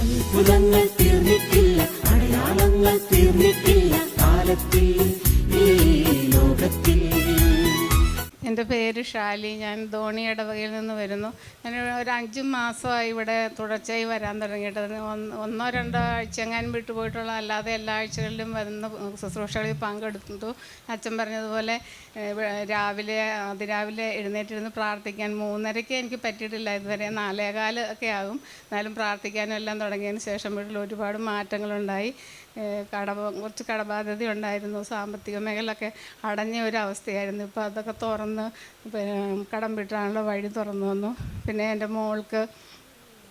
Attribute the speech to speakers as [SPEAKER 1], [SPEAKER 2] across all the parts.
[SPEAKER 1] അത്ഭുതങ്ങൾ തീർന്നിട്ടില്ല അടയാളങ്ങൾ തീർന്നിട്ടില്ല. കാലത്തിൽ ഈ ലോകത്തിൽ
[SPEAKER 2] എന്റെ പേര് ഷാലി ഞാൻ ധോണി ഇടവകയിൽ നിന്ന് വരുന്നു. ഞാൻ ഒരു അഞ്ച് മാസമായി ഇവിടെ തുടർച്ചയായി വരാൻ തുടങ്ങിയിട്ട്. ഒന്ന് രണ്ടോ ആഴ്ച എങ്ങാനും വിട്ടു പോയിട്ടുള്ള. അല്ലാതെ എല്ലാ ആഴ്ചകളിലും വരുന്ന ശുശ്രൂഷകളിൽ പങ്കെടുത്തു. അച്ഛൻ പറഞ്ഞതുപോലെ രാവിലെ അതിരാവിലെ എഴുന്നേറ്റിരുന്ന് പ്രാർത്ഥിക്കാൻ മൂന്നരയ്ക്ക് എനിക്ക് പറ്റിയിട്ടില്ല. ഇതുവരെ നാലേകാലൊക്കെ ആകും. എന്നാലും പ്രാർത്ഥിക്കാനും എല്ലാം തുടങ്ങിയതിന് ശേഷം വീട്ടിൽ ഒരുപാട് മാറ്റങ്ങളുണ്ടായി. ഏഹ് കട കുറച്ച് കടബാധ്യത ഉണ്ടായിരുന്നു. സാമ്പത്തിക മേഖലയൊക്കെ അടഞ്ഞ ഒരു അവസ്ഥയായിരുന്നു. ഇപ്പോൾ അതൊക്കെ തുറന്ന് കടം വിട്ടാനുള്ള വഴി തുറന്നു വന്നു. പിന്നെ എന്റെ മോൾക്ക്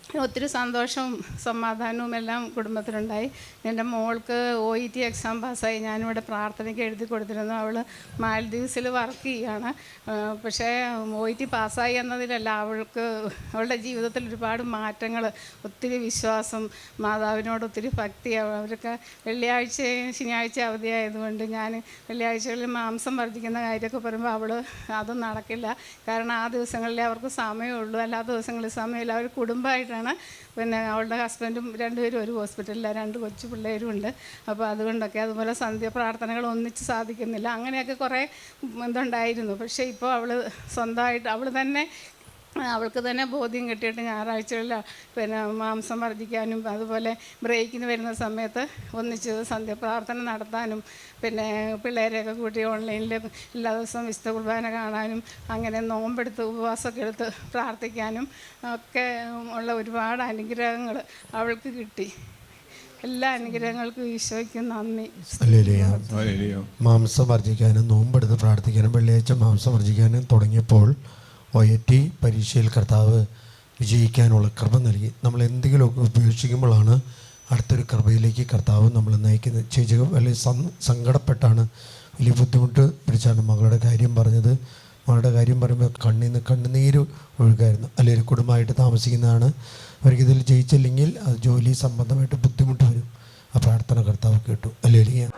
[SPEAKER 2] ഒത്തിരി സന്തോഷവും സമാധാനവും എല്ലാം കുടുംബത്തിലുണ്ടായി. എന്റെ മോൾക്ക് ഒ ഇ ടി എക്സാം പാസ്സായി. ഞാനിവിടെ പ്രാർത്ഥനയ്ക്ക് എഴുതി കൊടുത്തിരുന്നു. അവൾ മാൽദീവ്സിൽ വർക്ക് ചെയ്യുകയാണ് പക്ഷേ ഒ ഇ ടി പാസ്സായി എന്നതിലല്ല അവൾക്ക് അവളുടെ ജീവിതത്തിൽ ഒരുപാട് മാറ്റങ്ങൾ ഒത്തിരി വിശ്വാസം മാതാവിനോട് ഒത്തിരി ഭക്തി അവർക്ക് വെള്ളിയാഴ്ചയും ശനിയാഴ്ച അവധിയായതുകൊണ്ട് ഞാൻ വെള്ളിയാഴ്ചകളിൽ മാംസം വർദ്ധിക്കുന്ന കാര്യമൊക്കെ പറയുമ്പോൾ അവൾ അതും നടക്കില്ല. കാരണം ആ ദിവസങ്ങളിലേ അവർക്ക് സമയമുള്ളൂ. അല്ലാത്ത ദിവസങ്ങളിൽ സമയമില്ല. അവർ കുടുംബമായിട്ടാണ് പിന്നെ അവളുടെ ഹസ്ബൻഡും രണ്ടുപേരും ഒരു ഹോസ്പിറ്റലിലാണ് രണ്ട് കൊച്ചു പിള്ളേരും ഉണ്ട്. അപ്പോൾ അതുകൊണ്ടൊക്കെ അതുപോലെ സന്ധ്യ പ്രാർത്ഥനകൾ ഒന്നിച്ച് സാധിക്കുന്നില്ല. അങ്ങനെയൊക്കെ കുറേ ഇതുണ്ടായിരുന്നു. പക്ഷേ ഇപ്പോൾ അവൾ സ്വന്തമായിട്ട് അവൾ തന്നെ അവൾക്ക് തന്നെ ബോധ്യം കിട്ടിയിട്ട് ഞായറാഴ്ചകളിൽ പിന്നെ മാംസം വർദ്ധിക്കാനും അതുപോലെ ബ്രേക്കിന് വരുന്ന സമയത്ത് ഒന്നിച്ച് സന്ധ്യപ്രാർത്ഥന നടത്താനും പിന്നെ പിള്ളേരെയൊക്കെ കൂട്ടി ഓൺലൈനിൽ എല്ലാ ദിവസവും വിശുദ്ധ കുർബാന കാണാനും അങ്ങനെ നോമ്പെടുത്ത് ഉപവാസമൊക്കെ എടുത്ത് പ്രാർത്ഥിക്കാനും ഒക്കെ ഉള്ള ഒരുപാട് അനുഗ്രഹങ്ങൾ അവൾക്ക് കിട്ടി. എല്ലാ അനുഗ്രഹങ്ങൾക്കും ഈശോയ്ക്ക് നന്ദി.
[SPEAKER 3] മാംസം വർജിക്കാനും നോമ്പെടുത്ത് പ്രാർത്ഥിക്കാനും വെള്ളിയാഴ്ച മാംസം വർജിക്കാനും തുടങ്ങിയപ്പോൾ ഒ പരീക്ഷയിൽ കർത്താവ് വിജയിക്കാനുള്ള കൃപ നൽകി. നമ്മൾ എന്തെങ്കിലുമൊക്കെ ഉപേക്ഷിക്കുമ്പോഴാണ് അടുത്തൊരു കൃപയിലേക്ക് കർത്താവ് നമ്മൾ നയിക്കുന്നത്. ചേച്ചി വലിയ സങ്കടപ്പെട്ടാണ് വലിയ ബുദ്ധിമുട്ട് പിടിച്ചാണ് മകളുടെ കാര്യം പറഞ്ഞത്. മകളുടെ കാര്യം പറയുമ്പോൾ കണ്ണിൽ നിന്ന് കണ്ണുനീര് ഒഴുകായിരുന്നു. അല്ലെങ്കിൽ ഒരു കുടുംബമായിട്ട് താമസിക്കുന്നതാണ്. അവർക്ക് ഇതിൽ ജയിച്ചില്ലെങ്കിൽ അത് ജോലി സംബന്ധമായിട്ട് ബുദ്ധിമുട്ട് വരും. ആ പ്രാർത്ഥന കർത്താവ് കേട്ടു. അല്ലെങ്കിൽ